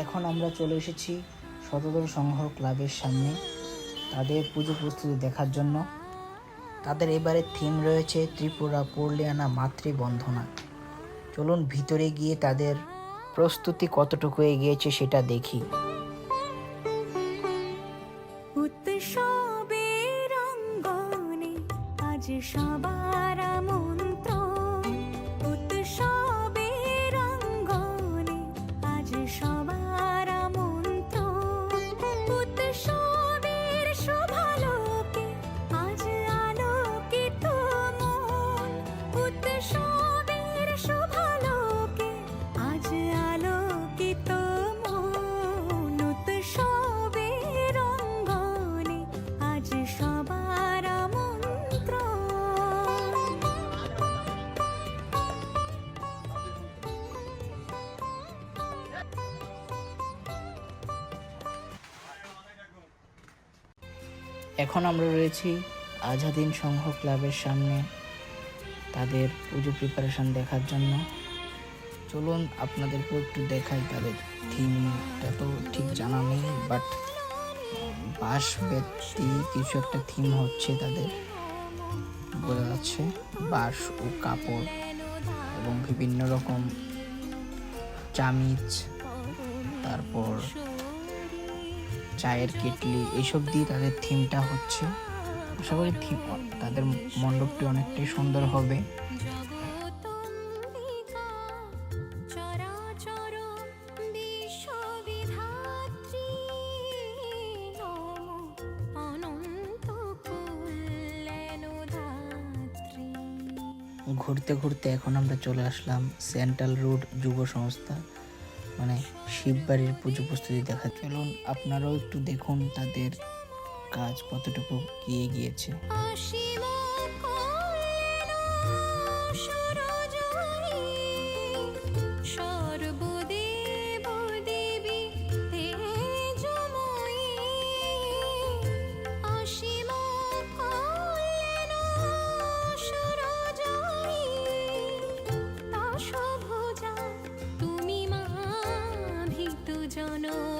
এখন আমরা চলে এসেছি শতদল সংঘ ক্লাবের সামনে। তাদের পুজো প্রস্তুতি দেখার জন্য। তাদের এবারে থিম রয়েছে ত্রিপুরা পুরলিয়ানা মাতৃবন্ধনা। চলুন ভিতরে গিয়ে তাদের প্রস্তুতি কতটুকু এগিয়েছে সেটা দেখি। সবার এখন আমরা রয়েছি আজাদিন সংঘ ক্লাবের সামনে তাদের পুজো প্রিপারেশন দেখার জন্য। চলুন আপনাদেরকে একটু দেখাই তাদের থিমটা তো ঠিক জানা নেই বাট বাঁশ ব্যক্তি কিছু একটা থিম হচ্ছে তাদের। বোঝা যাচ্ছে বাঁশ ও কাপড় এবং বিভিন্ন রকম চামিচ, তারপর চায়ের কেটলি এইসব দিয়ে তাদের থিমটা হচ্ছে। আশা করি থিম তাদের মণ্ডপটি অনেকটাই সুন্দর হবে। ঘুরতে ঘুরতে এখন আমরা চলে আসলাম সেন্ট্রাল রোড যুব সংস্থা। মানে শিববাড়ির পুজো প্রস্তুতি দেখা চলুন আপনারাও একটু দেখুন তাদের কাজ কতটুকু গিয়ে গিয়েছে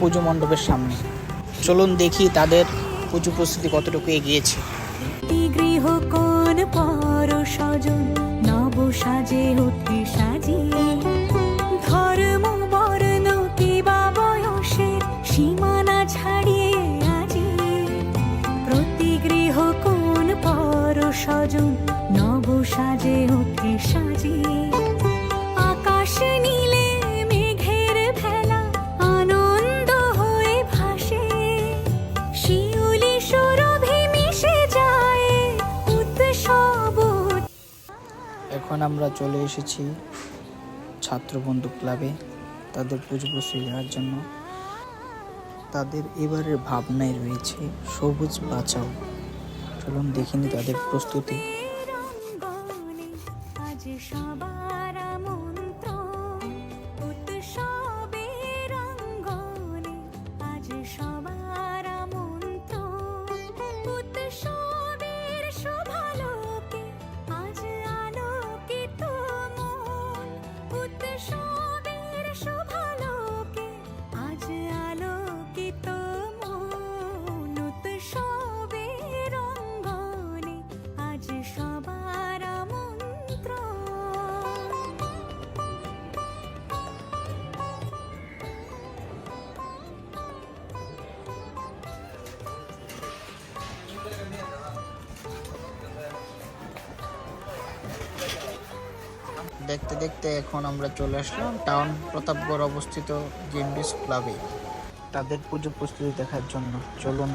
পুজো মণ্ডপের সামনে। চলুন দেখি তাদের পুজো প্রস্তুতি কতটুকু এগিয়েছে। গৃহ পর সজন, নব সাজে সাজিয়ে। ধর্ম সীমানা ছাড়িয়ে আজি প্রতি পর সাজে, উঠে সাজিয়ে। আকাশ নীলে এখন আমরা চলে এসেছি ছাত্রবন্ধু ক্লাবে তাদের পুজো প্রস্তুতি দেওয়ার জন্য। তাদের এবারের ভাবনায় রয়েছে সবুজ বাঁচাও। চলুন দেখিনি তাদের প্রস্তুতি। রঙ্গনে উৎসবের শোভালোকে দেখতে দেখতে এখন আমরা চলে আসলাম টাউন প্রতাপগড় অবস্থিত গেমডিস ক্লাবে। তাদের পুজো প্রস্তুতি দেখার জন্য চলুন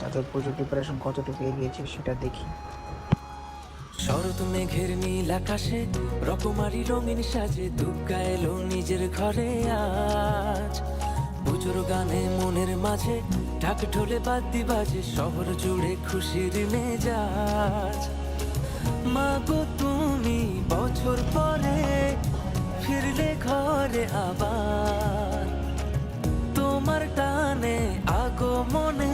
তাদের পুজো প্রিপারেশন কতটুকু এগিয়েছে সেটা দেখি। শরৎ মেঘের নীল আকাশে রকমারি রঙিন সাজে দুর্গা এলো নিজের ঘরে আজ। গানে মনের মাঝে ঢাক ঢোলে বাদ্যি বাজে শহর জুড়ে খুশির মেজাজ। মাগো তুমি তুমি বছর পরে ফিরলে ঘরে আবার। তোমার টানে আগমনে